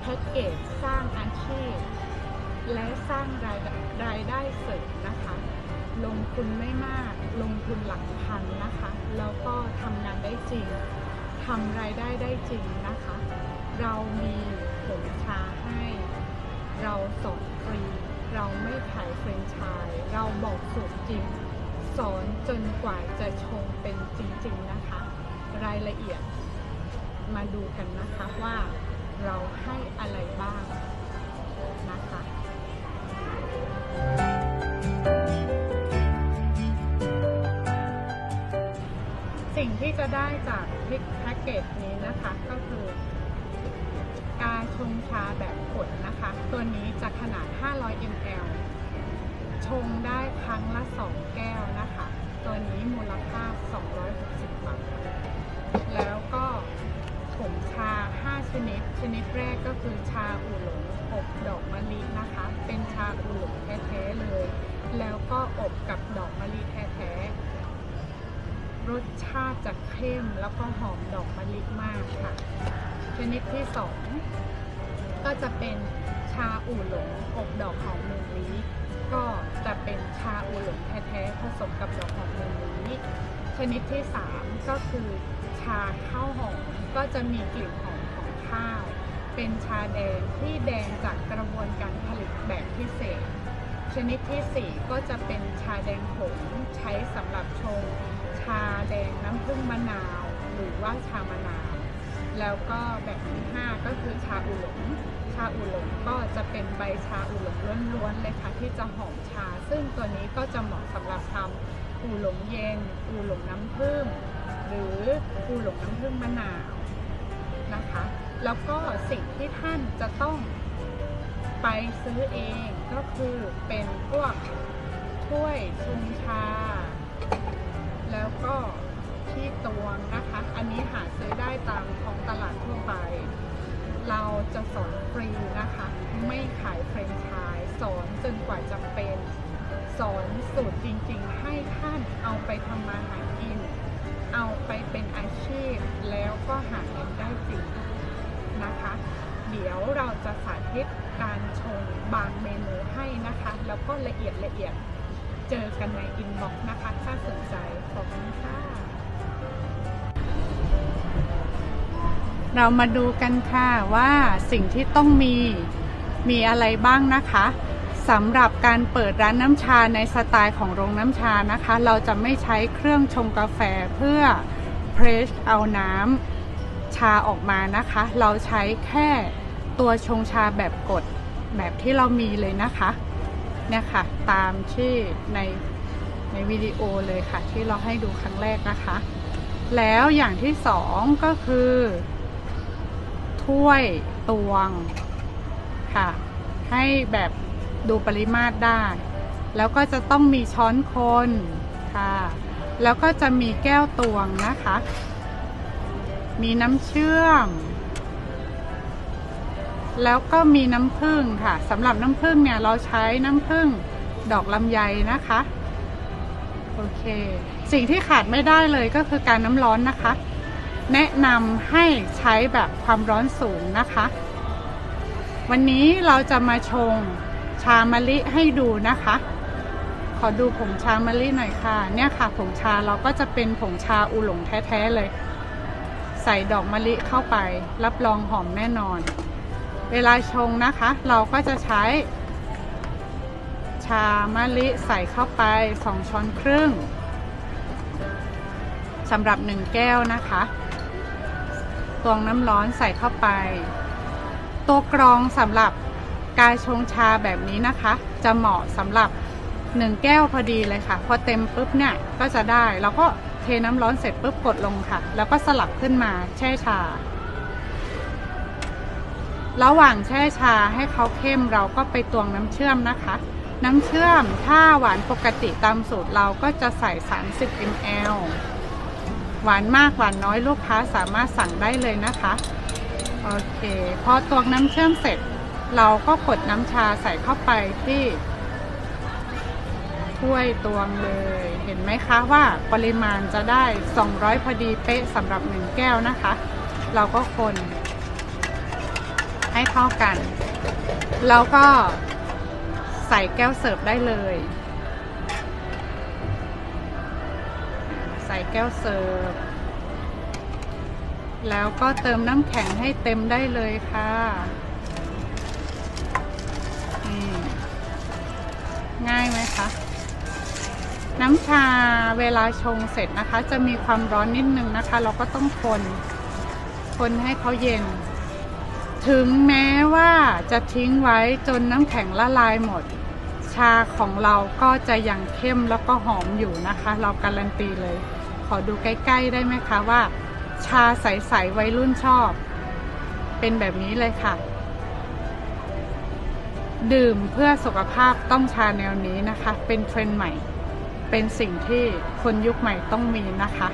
แพ็กเกจสร้างอาชีพ และสร้างรายรายได้เสริมนะคะ ลงทุนไม่มาก ลงทุนหลักพันนะคะ แล้วก็ทำงานได้จริงทำรายได้ได้จริงนะคะ เรามีผงชาให้ เราสอนฟรี เราไม่ขายเฟรนชายเราบอกสูตรจริง สอนจนกว่าจะชงเป็นจริง ๆ นะคะ รายละเอียดมาดูกันนะคะว่า เราให้อะไรบ้างนะคะสิ่งที่จะได้จากพิกแพ็กเกจนี้นะคะก็คือ กาชงชาแบบกดนะคะ ตัวนี้จะขนาด 500 ml ชงได้ครั้งละ 2 แก้วนะคะ ตัวนี้มูลค่า 260 บาท แล้วก็ผง ชนิดชนิดแรกก็คือชาอูหลงอบดอกมะลินะคะ เป็นชาอูหลงแท้ๆเลย แล้วก็อบกับดอกมะลิแท้ๆ รสชาติจะเข้มแล้วก็หอมดอกมะลิมากค่ะ ชนิดที่2ก็จะเป็นชาอู่หลงอบดอกหอมเมืองลี้ก็จะเป็นชาอู่หลงแท้ๆผสมกับดอกหอมเมืองลี้ชนิดที่ 3 ก็คือชาข้าวหอมก็จะมีกลิ่นหอม ข้าว เป็นชาแดงที่แดงจากกระบวนการผลิตแบบพิเศษ ชนิดทีสี่ 4 ก็จะเป็นชาแดงผงใช้สำหรับชง ชาแดงน้ำผึ้งมะนาว หรือว่าชามะนาว แล้วก็แบบที่ 5 ก็คือชาอูหลงชาอูหลงก็จะเป็นใบชาอูหลงล้วนๆเลยค่ะที่จะหอมชา ซึ่งตัวนี้ก็จะเหมาะสำหรับทำอูหลงเย็น อูหลงน้ำผึ้งหรืออูหลงน้ำผึ้งมะนาว นะคะ แล้วก็สิ่งที่ท่านจะต้องไปซื้อเองก็คือเป็นพวกถ้วยชงชา แล้วก็ที่ตวงนะคะ อันนี้หาซื้อได้ตามท้องตลาดทั่วไป เราจะสอนฟรีนะคะ ไม่ขายเฟรนไชส์สอนจนกว่าจะเป็น สอนสูตรจริงๆ ให้ท่านเอาไปทำมาหากิน เอาไปเป็นอาชีพแล้วก็หาเงินได้จริงนะคะ เดี๋ยวเราจะสาธิตการชงบางเมนูให้นะคะ แล้วก็ละเอียดละเอียดเจอกันในอินบ็อกซ์นะคะ ถ้าสนใจขอบคุณค่ะ เรามาดูกันค่ะว่าสิ่งที่ต้องมีมีอะไรบ้างนะคะ สำหรับการเปิดร้านน้ำชาในสไตล์ของโรงน้ำชานะคะ เราจะไม่ใช้เครื่องชงกาแฟเพื่อเพรสเอาน้ำชาออกมานะคะ เราใช้แค่ตัวชงชาแบบกดแบบที่เรามีเลยนะคะเนี่ยค่ะตามที่ในในวิดีโอเลยค่ะ ที่เราให้ดูครั้งแรกนะคะ แล้วอย่างที่สองก็คือ ถ้วยตวงค่ะ ให้แบบ ดูปริมาตรได้ แล้วก็จะต้องมีช้อนคนค่ะ แล้วก็จะมีแก้วตวงนะคะ มีน้ำเชื่อม แล้วก็มีน้ำผึ้งค่ะสำหรับน้ำผึ้งเนี่ยเราใช้น้ำผึ้งดอกลำไยนะคะโอเค สิ่งที่ขาดไม่ได้เลยก็คือการน้ำร้อนนะคะ แนะนำให้ใช้แบบความร้อนสูงนะคะ วันนี้เราจะมาชง ชามะลิให้ดูนะคะ ขอดูผงชามะลิหน่อยค่ะ เนี่ยค่ะ ผงชาเราก็จะเป็นผงชาอูหลงแท้ๆเลย ใส่ดอกมะลิเข้าไป รับรองหอมแน่นอน เวลาชงนะคะ เราก็จะใช้ ชามะลิใส่เข้าไป2ช้อนครึ่งสำหรับ1แก้วนะคะตวงน้ำร้อนใส่เข้าไป ตัวกรองสำหรับ กาชงชาแบบนี้นะคะ จะเหมาะสำหรับ 1 แก้วพอดีเลยค่ะ พอเต็มปุ๊บเนี่ยก็จะได้ แล้วก็เทน้ำร้อนเสร็จปุ๊บกดลงค่ะ แล้วก็สลับขึ้นมาแช่ชา ระหว่างแช่ชาให้เขาเข้มเราก็ไปตวงน้ำเชื่อมนะคะ น้ำเชื่อมถ้าหวานปกติตามสูตรเราก็จะใส่ 30 ml หวานมากหวานน้อยลูกค้าสามารถสั่งได้เลยนะคะ โอเค พอตวงน้ำเชื่อมเสร็จ เราก็กดน้ำชาใส่เข้าไปที่ถ้วยตวงเลย เห็นไหมคะว่าปริมาณจะได้ 200 พอดีเป๊ะสำหรับ 1 แก้วนะคะ เราก็คนให้เข้ากัน แล้วก็ใส่แก้วเสิร์ฟได้เลย ใส่แก้วเสิร์ฟ แล้วก็เติมน้ำแข็งให้เต็มได้เลยค่ะ ง่ายไหมคะ น้ำชาเวลาชงเสร็จนะคะ จะมีความร้อนนิดนึงนะคะ เราก็ต้องคน คนให้เขาเย็น ถึงแม้ว่าจะทิ้งไว้จนน้ำแข็งละลายหมด ชาของเราก็จะยังเข้มแล้วก็หอมอยู่นะคะ เราการันตีเลย ขอดูใกล้ๆได้ไหมคะว่า ชาใสๆวัยรุ่นชอบ เป็นแบบนี้เลยค่ะ ดื่มเพื่อสุขภาพต้องชาแนวนี้นะคะ เป็นเทรนด์ใหม่ เป็นสิ่งที่คนยุคใหม่ต้องมีนะคะ